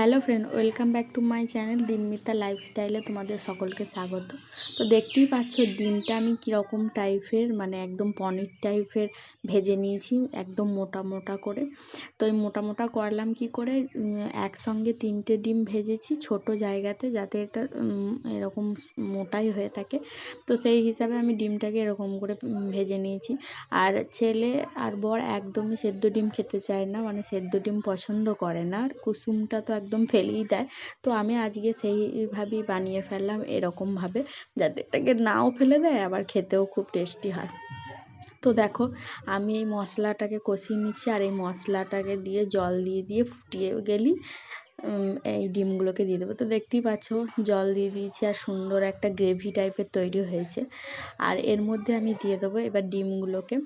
Hello friend, welcome back to my channel Dinmita লাইফস্টাইলে তোমাদের সকলকে স্বাগত। তো দেখতেই পাচ্ছ ডিমটা আমি কীরকম টাইপের মানে একদম পনির টাইপের ভেজে নিয়েছি, একদম মোটা মোটা করে। তো এই মোটা মোটা করলাম কি করে একসঙ্গে তিনটে ডিম ভেজেছি ছোট জায়গাতে যাতে এটা এরকম মোটাই হয়ে থাকে। তো সেই হিসাবে আমি ডিমটাকে এরকম করে ভেজে নিয়েছি। আর ছেলে আর বর একদমই সেদ্ধ ডিম খেতে চায় না মানে সেদ্ধ ডিম পছন্দ করে না। আর কুসুমটা তো একদম ফেলেই দেয়। তো আমি আজকে সেইভাবেই বানিয়ে ফেললাম এরকমভাবে, যাতে এটাকে নাও ফেলে দেয়, আবার খেতেও খুব টেস্টি হয়। তো দেখো, আমি এই মশলাটাকে কষিয়ে নিচ্ছি, আর এই মশলাটাকে দিয়ে জল দিয়ে দিয়ে ফুটিয়ে গেলি এই ডিমগুলোকে দিয়ে দেবো। তো দেখতেই পাচ্ছ, জল দিয়ে দিয়েছি আর সুন্দর একটা গ্রেভি টাইপের তৈরি হয়েছে। আর এর মধ্যে আমি দিয়ে দেবো এবার ডিমগুলোকে।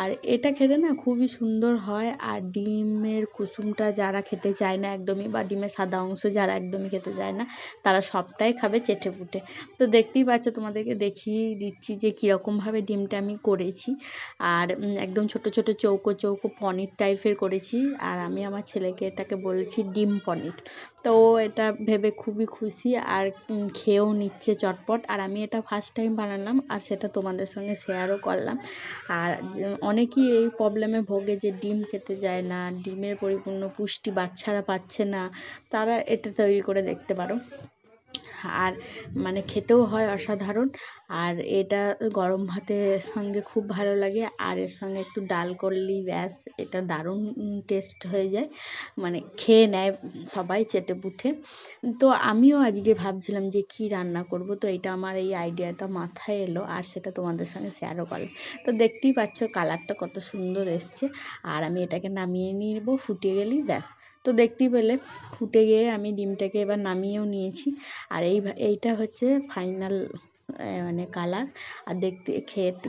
আর এটা খেতে না খুবই সুন্দর হয় আর ডিমের কুসুমটা যারা খেতে চায় না একদমই বা ডিমের সাদা অংশ যারা একদমই খেতে চায় না, তারা সবটাই খাবে চেটে পুটে। তো দেখতেই পাচ্ছ, তোমাদেরকে দেখিয়ে দিচ্ছি যে কীরকমভাবে ডিমটা আমি করেছি। আর একদম ছোট ছোট চৌকো চৌকো পনির টাইপের করেছি। আর আমি আমার ছেলেকে এটাকে বলেছি ডিম পনির। তো ও এটা ভেবে খুবই খুশি আর খেয়েও নিচ্ছে চটপট। আর আমি এটা ফার্স্ট টাইম বানালাম আর সেটা তোমাদের সঙ্গে শেয়ারও করলাম। আর অনেকেই এই প্রবলেমে ভোগে যে ডিম খেতে যায় না, ডিমের পরিপূর্ণ পুষ্টি বাচ্চারা পাচ্ছে না, তারা এটা তৈরি করে দেখতে পারো। আর মানে খেতেও হয় অসাধারণ। আর এটা গরম ভাতের সঙ্গে খুব ভালো লাগে। আর এর সঙ্গে একটু ডাল করলেই ব্যাস, এটা দারুণ টেস্ট হয়ে যায়। মানে খেয়ে নেয় সবাই চেটে পুটে। তো আমিও আজকে ভাবছিলাম যে কি রান্না করব, তো এটা আমার এই আইডিয়াটা মাথায় এলো। আর সেটা তোমাদের সঙ্গে শেয়ারও করলাম। তো দেখতেই পাচ্ছ কালারটা কত সুন্দর এসছে। আর আমি এটাকে নামিয়ে নিব, ফুটিয়ে গেলেই ব্যাস। তো দেখতেই পেলে, ফুটে গিয়ে আমি ডিমটাকে এবার নামিয়েও নিয়েছি। আর এই এইটা হচ্ছে ফাইনাল মানে কালার আর দেখতে, খেতে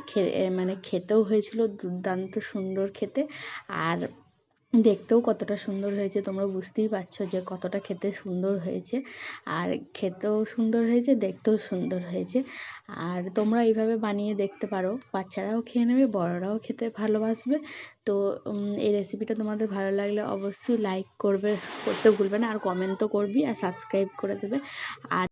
মানে খেতেও হয়েছিল দুর্দান্ত সুন্দর খেতে। আর দেখতেও কতটা সুন্দর হয়েছে, তোমরা বুঝতেই পারছ যে কতটা খেতে সুন্দর হয়েছে। আর খেতেও সুন্দর হয়েছে, দেখতেও সুন্দর হয়েছে। আর তোমরা এইভাবে বানিয়ে দেখতে পারো। বাচ্চারাও খেয়ে নেবে, বড়রাও খেতে ভালোবাসবে। তো এই রেসিপিটা তোমাদের ভালো লাগলে অবশ্যই লাইক করবে, করতে ভুলবে না। আর কমেন্ট তো করবি আর সাবস্ক্রাইব করে দেবে। আর